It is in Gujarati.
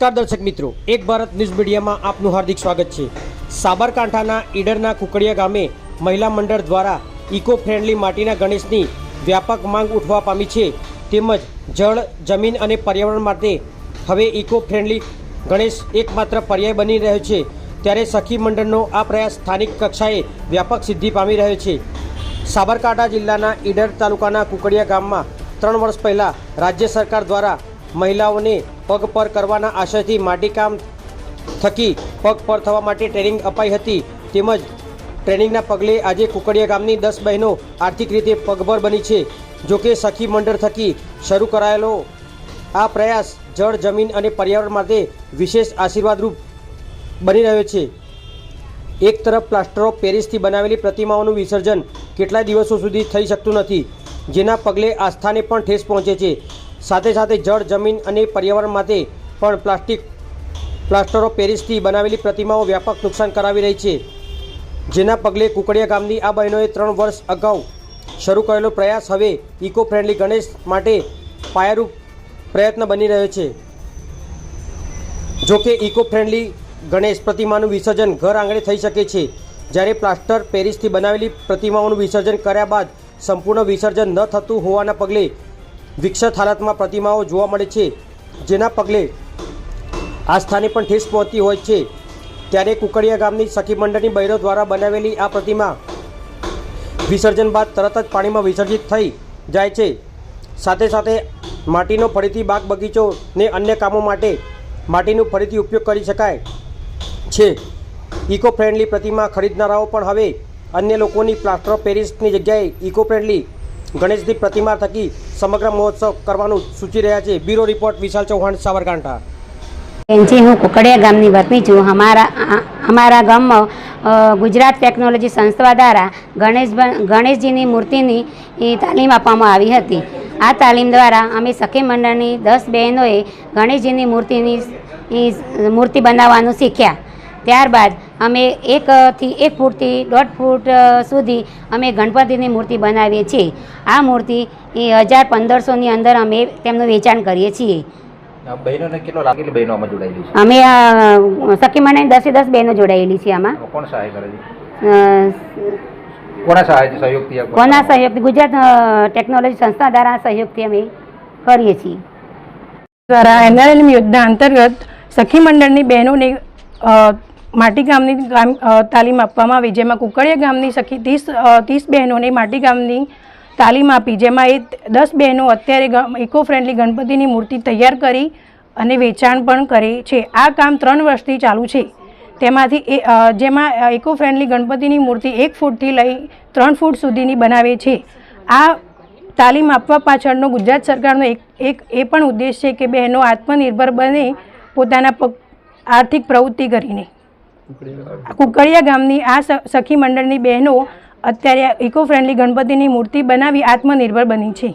નમસ્કાર દર્શક મિત્રો, એક ભારત ન્યૂઝ મીડિયામાં આપનું હાર્દિક સ્વાગત છે. સાબરકાંઠાના ઈડરના કુકડિયા ગામે મહિલા મંડળ દ્વારા ઇકો ફ્રેન્ડલી માટીના ગણેશની વ્યાપક માંગ ઉઠવા પામી છે. તેમજ જળ, જમીન અને પર્યાવરણ માટે હવે ઇકો ફ્રેન્ડલી ગણેશ એકમાત્ર પર્યાય બની રહ્યો છે. ત્યારે સખી મંડળનો આ પ્રયાસ સ્થાનિક કક્ષાએ વ્યાપક સિદ્ધિ પામી રહ્યો છે. સાબરકાંઠા જિલ્લાના ઈડર તાલુકાના કુકડિયા ગામમાં ત્રણ વર્ષ પહેલાં રાજ્ય સરકાર દ્વારા મહિલાઓને પગ પર કરવાના આશયથી માટીકામ થકી પગ પર થવા માટે ટ્રેનિંગ અપાઈ હતી. તેમજ ટ્રેનિંગના પગલે આજે કુકડિયા ગામની દસ બહેનો આર્થિક રીતે પગભર બની છે. જોકે સખી મંડળ થકી શરૂ કરાયેલો આ પ્રયાસ જળ, જમીન અને પર્યાવરણ માટે વિશેષ આશીર્વાદરૂપ બની રહ્યો છે. એક તરફ પ્લાસ્ટર ઓફ પેરિસથી બનાવેલી પ્રતિમાઓનું વિસર્જન કેટલાય દિવસો સુધી થઈ શકતું નથી, જેના પગલે આસ્થાને પણ ઠેસ પહોંચે છે. સાથે સાથે જળ, જમીન અને પર્યાવરણ માટે પણ પ્લાસ્ટિક પ્લાસ્ટર ઓફ પેરિસથી બનાવેલી પ્રતિમાઓ વ્યાપક નુકસાન કરાવી રહી છે. જેના પગલે કુકડિયા ગામની આ બહેનોએ ત્રણ વર્ષ અગાઉ શરૂ કરેલો પ્રયાસ હવે ઇકો ફ્રેન્ડલી ગણેશ માટે પાયારૂપ પ્રયત્ન બની રહ્યો છે. જોકે ઇકો ફ્રેન્ડલી ગણેશ પ્રતિમાનું વિસર્જન ઘર આંગણે થઈ શકે છે. જ્યારે પ્લાસ્ટર પેરિસથી બનાવેલી પ્રતિમાઓનું વિસર્જન કર્યા બાદ સંપૂર્ણ વિસર્જન ન થતું હોવાના પગલે વિકસિત હાલતમાં પ્રતિમાઓ જોવા મળે છે, જેના પગલે આ સ્થાને પણ ઠેસ પહોંચતી હોય છે. ત્યારે કુકડિયા ગામની સખી મંડળની બહેરો દ્વારા બનાવેલી આ પ્રતિમા વિસર્જન બાદ તરત જ પાણીમાં વિસર્જિત થઈ જાય છે. સાથે સાથે માટીનો ફરીથી બાગ બગીચો ને અન્ય કામો માટે માટીનો ફરીથી ઉપયોગ કરી શકાય છે. ઇકો ફ્રેન્ડલી પ્રતિમા ખરીદનારાઓ પણ હવે અન્ય લોકોની પ્લાસ્ટર ઓફ પેરિસની જગ્યાએ ઇકો ફ્રેન્ડલી ગણેશની પ્રતિમા થકી સમગ્ર મહોત્સવ કરવાનું સૂચી રહ્યા છે. Bureau report, Vishal Chauhan, Sabarkantha. જી હું કુકડિયા ગામની વતની છું. અમારા અમારા ગામમાં ગુજરાત ટેકનોલોજી સંસ્થા દ્વારા ગણેશ ગણેશજીની મૂર્તિની તાલીમ આપવામાં આવી હતી. આ તાલીમ દ્વારા અમે સખી મંડળની દસ બહેનોએ ગણેશજીની મૂર્તિની મૂર્તિ બનાવવાનું શીખ્યા. ત્યારબાદ અમે એકથી એક ફૂટથી દોઢ ફૂટ સુધી અમે ગણપતિની મૂર્તિ બનાવીએ છીએ. આ મૂર્તિ એ હજાર પંદરસોની અંદર અમે તેમનું વેચાણ કરીએ છીએ. બહેનોને કેટલો લાગે? બહેનો આમાં જોડાયેલી છે? અમે આ સખી મંડળની દસે દસ બહેનો જોડાયેલી છે આમાં. કોણ સહાય કરે છે? કોના સહાયથી સહયોગથી કોના સહયોગથી? ગુજરાત ટેકનોલોજી સંસ્થા દ્વારા સહયોગથી અમે કરીએ છીએ. દ્વારા એનઆરએલએમ યોજના અંતર્ગત સખી મંડળની બહેનોને અ, માટીકામની ગામ તાલીમ આપવામાં આવી જેમાં કુકડિયા ગામની સખી ત્રીસ ત્રીસ બહેનોને માટી ગામની તાલીમ આપી જેમાં એ દસ બહેનો અત્યારે ઇકો ફ્રેન્ડલી ગણપતિની મૂર્તિ તૈયાર કરી અને વેચાણ પણ કરે છે. આ કામ ત્રણ વર્ષથી ચાલુ છે. તેમાંથી એ જેમાં ઇકો ફ્રેન્ડલી ગણપતિની મૂર્તિ એક ફૂટથી લઈ ત્રણ ફૂટ સુધીની બનાવે છે. આ તાલીમ આપવા પાછળનો ગુજરાત સરકારનો એક એક એ પણ ઉદ્દેશ છે કે બહેનો આત્મનિર્ભર બને પોતાના આર્થિક પ્રવૃત્તિ કરીને. કુકડિયા. ગામની આ સખી મંડળની બહેનો અત્યારે ઇકો ફ્રેન્ડલી ગણપતિની મૂર્તિ બનાવી આત્મનિર્ભર બની છે.